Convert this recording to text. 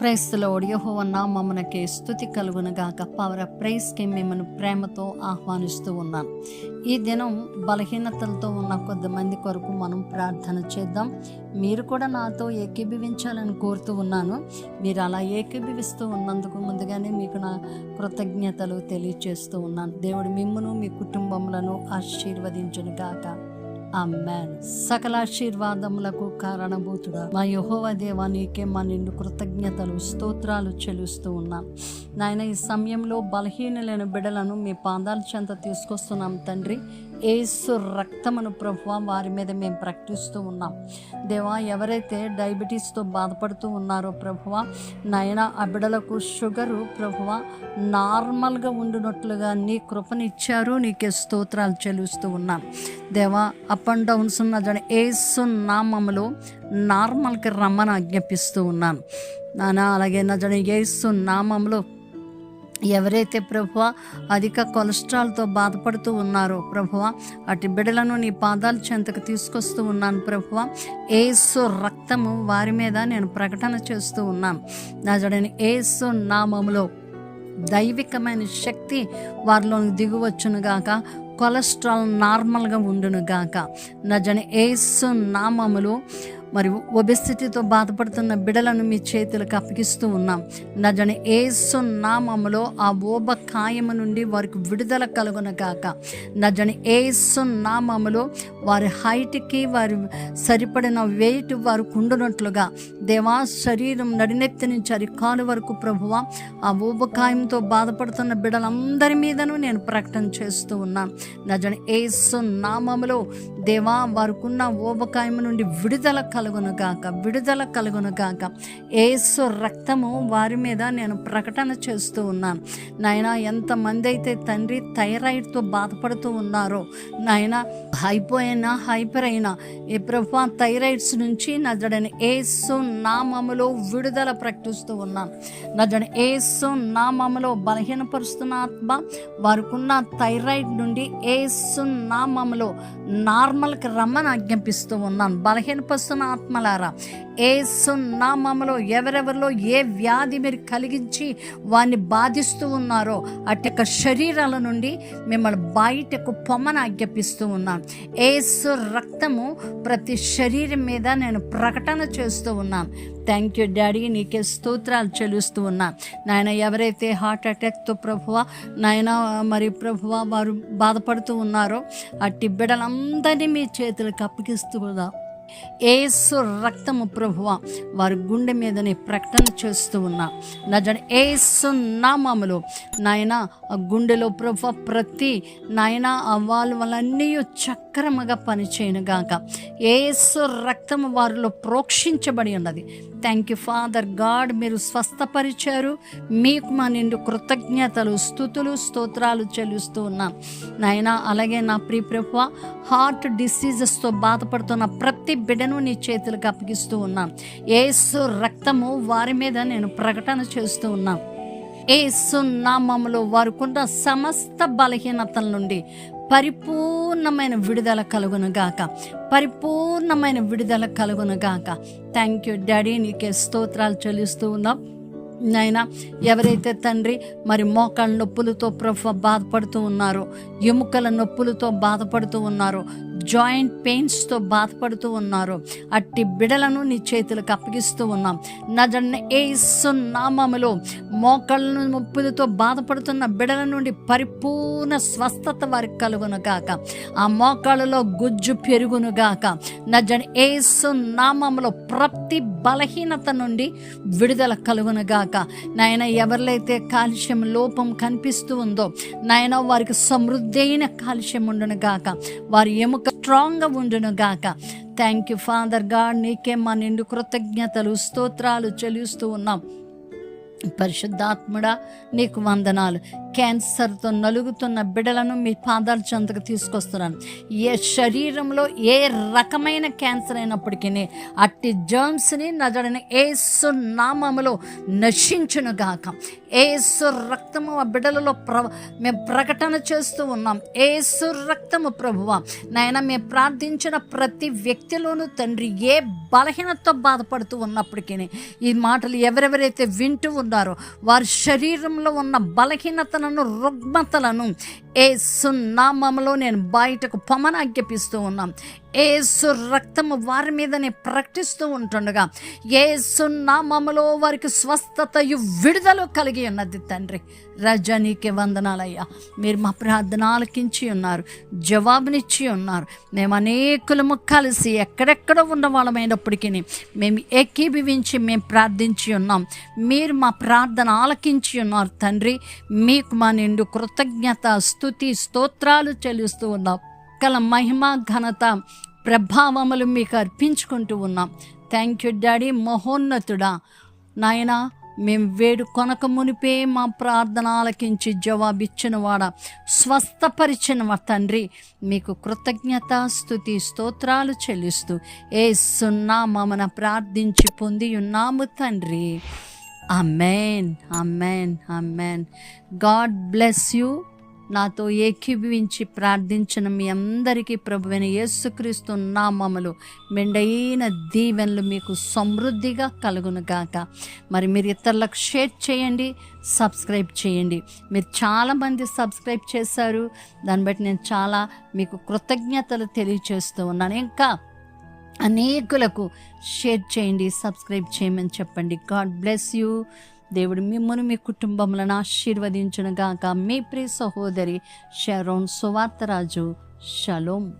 ప్రైస్లో ఒడియహోవ నామమునకే స్థుతి కలుగునగాక. పవర్ ప్రైస్కి మిమ్మల్ని ప్రేమతో ఆహ్వానిస్తూ ఉన్నాను ఈ దినం బలహీనతలతో ఉన్న కొద్దిమంది కొరకు మనం ప్రార్థన చేద్దాం. మీరు కూడా నాతో ఏకీభవించాలని కోరుతూ ఉన్నాను. మీరు అలా ఏకీభవిస్తూ ఉన్నందుకు ముందుగానే మీకు నా కృతజ్ఞతలు తెలియచేస్తూ ఉన్నాను. దేవుడు మిమ్మను మీ కుటుంబములను ఆశీర్వదించును గాక అమ్మాన్ సకల ఆశీర్వాదములకు కారణభూతుడా మా యహోవ దేవా నీకే మా నిన్ను కృతజ్ఞతలు స్తోత్రాలు చెల్లిస్తూ ఉన్నాం. నాయన ఈ సమయంలో బలహీనులైన బిడలను మీ పాదాల చెంత తీసుకొస్తున్నాం తండ్రి. ఏసు రక్తమును ప్రభువ వారి మీద మేము ప్రకటిస్తూ ఉన్నాం. దేవా ఎవరైతే డయాబెటీస్తో బాధపడుతూ ఉన్నారో ప్రభువ నయన ఆ బిడలకు షుగరు ప్రభువ నార్మల్గా ఉండినట్లుగా నీ కృపనిచ్చారు నీకే స్తోత్రాలు చెల్లిస్తూ ఉన్నాను దేవా అప్ అండ్ డౌన్స్ ఉన్న జన ఏసు నామములో నార్మల్కి రమ్మని ఆజ్ఞాపిస్తూ ఉన్నాను నానా అలాగే నా జన ఏసు నామంలో ఎవరైతే ప్రభువ అధిక కొలెస్ట్రాల్తో బాధపడుతూ ఉన్నారో ప్రభువ అటు బిడలను నీ పాదాల చెంతకు తీసుకొస్తూ ఉన్నాను ప్రభువ. ఏసు రక్తము వారి మీద నేను ప్రకటన చేస్తూ ఉన్నాను. నా జడని ఏసు నామములో దైవికమైన శక్తి వారిలో దిగువచ్చునుగాక కొలెస్ట్రాల్ నార్మల్గా ఉండునుగాక. నా జన ఏసు నామములు మరి ఒబెసిటీతో బాధపడుతున్న బిడలను మీ చేతులకు అప్పగిస్తూ ఉన్నాం. నజని ఏసు నామములో ఆ ఓబ కాయము నుండి వారికి విడుదల కలుగునగాక నజని ఏసు నామములో వారి హైట్కి వారి సరిపడిన వెయిట్ వారు కుండునట్లుగా. దేవా శరీరం నడినెత్తి నుంచి అరికాలు వరకు ప్రభువ ఆ ఊబకాయంతో బాధపడుతున్న బిడలందరి మీదను నేను ప్రకటన చేస్తూ ఉన్నాను నజని ఏసు నామములో దేవా వారికున్న ఊబకాయం నుండి విడుదల కలుగునుగాక విడుదల కలుగునుగాక. ఏసు రక్తము వారి మీద నేను ప్రకటన చేస్తూ ఉన్నాను. నాయన ఎంతమంది అయితే తండ్రి థైరాయిడ్తో బాధపడుతూ ఉన్నారో నాయన హైపోయినా హైపర్ అయినా ఈ ప్రభా థైరాయిడ్స్ నుంచి నజడని ఏసు నామములో విడుదల ప్రకటిస్తూ ఉన్నాను. నజడ ఏసు నామములో బలహీనపరుస్తున్న ఆత్మ వారికున్న థైరాయిడ్ నుండి ఏసు నామములో నార్మల్కి రమ్మని ఆజ్ఞాపిస్తూ ఉన్నాను. బలహీనపరుస్తున్న ఆత్మలారా ఏసు నామములో ఎవరెవరిలో ఏ వ్యాధి మీరు కలిగించి వారిని బాధిస్తూ ఉన్నారో అటు యొక్క శరీరాల నుండి మిమ్మల్ని బయటకు పొమ్మన ఆజ్ఞాపిస్తూ ఉన్నాను. ఏసు రక్తము ప్రతి శరీరం మీద నేను ప్రకటన చేస్తూ ఉన్నాను. థ్యాంక్ యూ డాడీ నీకే స్తోత్రాలు చెల్లిస్తూ ఉన్నాను. నాయన ఎవరైతే హార్ట్ అటాక్తో ప్రభువ నాయన మరి ప్రభువ వారు బాధపడుతూ ఉన్నారో అట్టి బిడ్డలందరినీ మీ చేతులకు అప్పగిస్తూ ఏసు రక్తము ప్రభువ వారి గుండె మీదనే ప్రకటన చేస్తూ ఉన్నా. నజన ఏసు నామములు నాయన ఆ గుండెలో ప్రభు ప్రతి నాయన ఆ వాళ్ళన్నీ చక్రముగా పనిచేయనుగాక ఏసు రక్తము వారిలో ప్రోక్షించబడి ఉన్నది. థ్యాంక్ యూ ఫాదర్ గాడ్ మీరు స్వస్థపరిచారు. మీకు మా నిండు కృతజ్ఞతలు స్థుతులు స్తోత్రాలు చెల్లిస్తూ ఉన్నాం. నాయన అలాగే నా ప్రియ ప్రభు హార్ట్ డిసీజెస్తో బాధపడుతున్న ప్రతి బిడ్డను నీ చేతులకు అప్పగిస్తూ ఉన్నాం. ఏసు రక్తము వారి మీద నేను ప్రకటన చేస్తూ ఉన్నాం. ఏసు నామములో వారుకున్న సమస్త బలహీనతల నుండి పరిపూర్ణమైన విడుదల కలుగునుగాక పరిపూర్ణమైన విడుదల కలుగునుగాక థ్యాంక్ యూ డాడీ నీకే స్తోత్రాలు చెల్లిస్తూ ఉన్నాం. నైనా ఎవరైతే తండ్రి మరి మోకాళ్ళ నొప్పులతో ప్రభు బాధపడుతూ ఉన్నారో ఎముకల నొప్పులతో బాధపడుతూ ఉన్నారో జాయింట్ పెయిన్స్తో బాధపడుతూ ఉన్నారు. అట్టి బిడలను నీ చేతులకు అప్పగిస్తూ ఉన్నాం. నజన్న ఏసు నామములో మోకాళ్ళ నొప్పులతో బాధపడుతున్న బిడల నుండి పరిపూర్ణ స్వస్థత వారికి కలుగును గాక. ఆ మోకాళ్ళలో గుజ్జు పెరుగును గాక. నజన్ ఏసు నామములో ప్రతి బలహీనత నుండి విడుదల కలుగును గాక. నాయన ఎవరిలైతే కాలుష్యం లోపం కనిపిస్తూ ఉందో నాయన వారికి సమృద్ధి అయిన కాలుష్యం ఉండును గాక. వారి ఎముక స్ట్రాంగ్గా ఉండును గాక. థ్యాంక్ యూ ఫాదర్ గాడ్ నీకే మా నిండు కృతజ్ఞతలు స్తోత్రాలు చెల్లిస్తూ ఉన్నాం. పరిశుద్ధాత్ముడా నీకు వందనాలు. క్యాన్సర్తో నలుగుతున్న బిడలను మీ పాదాల చెంతకు తీసుకొస్తున్నాను. ఏ శరీరంలో ఏ రకమైన క్యాన్సర్ అయినప్పటికీ అట్టి జర్మ్స్ని నజడని ఏసు నామములో నశించును గాక. ఏసు రక్తము ఆ బిడలలో ప్ర మేము ప్రకటన చేస్తూ ఉన్నాం. ఏసు రక్తము ప్రభువ నాయన మేము ప్రార్థించిన ప్రతి వ్యక్తిలోనూ తండ్రి ఏ బలహీనతతో బాధపడుతూ ఉన్నప్పటికీ ఈ మాటలు ఎవరెవరైతే వింటూ ఉన్నారో వారి శరీరంలో ఉన్న బలహీనత ಆತನನ್ನು ರುಗ್ಮತಲನು ఏ సున్నామములో నేను బయటకు పొమన ఆజ్ఞాపిస్తూ ఉన్నాం. ఏసు రక్తము వారి మీదనే ప్రకటిస్తూ ఉంటుండగా ఏ సున్నామములో వారికి స్వస్థతయు విడుదల కలిగి ఉన్నది తండ్రి. రజనీకి వందనాలయ్యా. మీరు మా ప్రార్థన ఆలకించి ఉన్నారు జవాబునిచ్చి ఉన్నారు. మేము అనేకులము కలిసి ఎక్కడెక్కడ ఉన్న వాళ్ళమైనప్పటికీ మేము ఏకీభవించి మేము ప్రార్థించి ఉన్నాం. మీరు మా ప్రార్థన ఆలకించి ఉన్నారు తండ్రి. మీకు మా నిండు కృతజ్ఞత స్థుతి స్తోత్రాలు చెల్లిస్తూ ఉన్నాం. కల మహిమ ఘనత ప్రభావములు మీకు అర్పించుకుంటూ ఉన్నాం. థ్యాంక్ యూ డాడీ మహోన్నతుడా. నాయనా మేము వేడు కొనక మునిపే మా ప్రార్థన ఆలకించి జవాబిచ్చినవాడ స్వస్థపరిచిన మా తండ్రి. మీకు కృతజ్ఞత స్థుతి స్తోత్రాలు చెల్లిస్తూ ఏ సున్నా మమ్మన ప్రార్థించి పొంది ఉన్నాము తండ్రి. Amen amen amen God bless you నాతో ఏకీభవించి ప్రార్థించిన మీ అందరికీ ప్రభువైన యేసుక్రీస్తు నామములు మెండైన దీవెనలు మీకు సమృద్ధిగా కలుగును గాక మరి మీరు ఇతరులకు షేర్ చేయండి సబ్స్క్రైబ్ చేయండి. మీరు చాలామంది సబ్స్క్రైబ్ చేశారు దాన్ని బట్టి నేను చాలా మీకు కృతజ్ఞతలు తెలియచేస్తూ ఉన్నాను. ఇంకా అనేకులకు షేర్ చేయండి సబ్స్క్రైబ్ చేయమని చెప్పండి. God bless you. దేవుడు మిమ్మల్ని మీ కుటుంబములను ఆశీర్వదించునుగాక. మీ ప్రియ సహోదరి షరోన్ సువార్తరాజు. షలోం.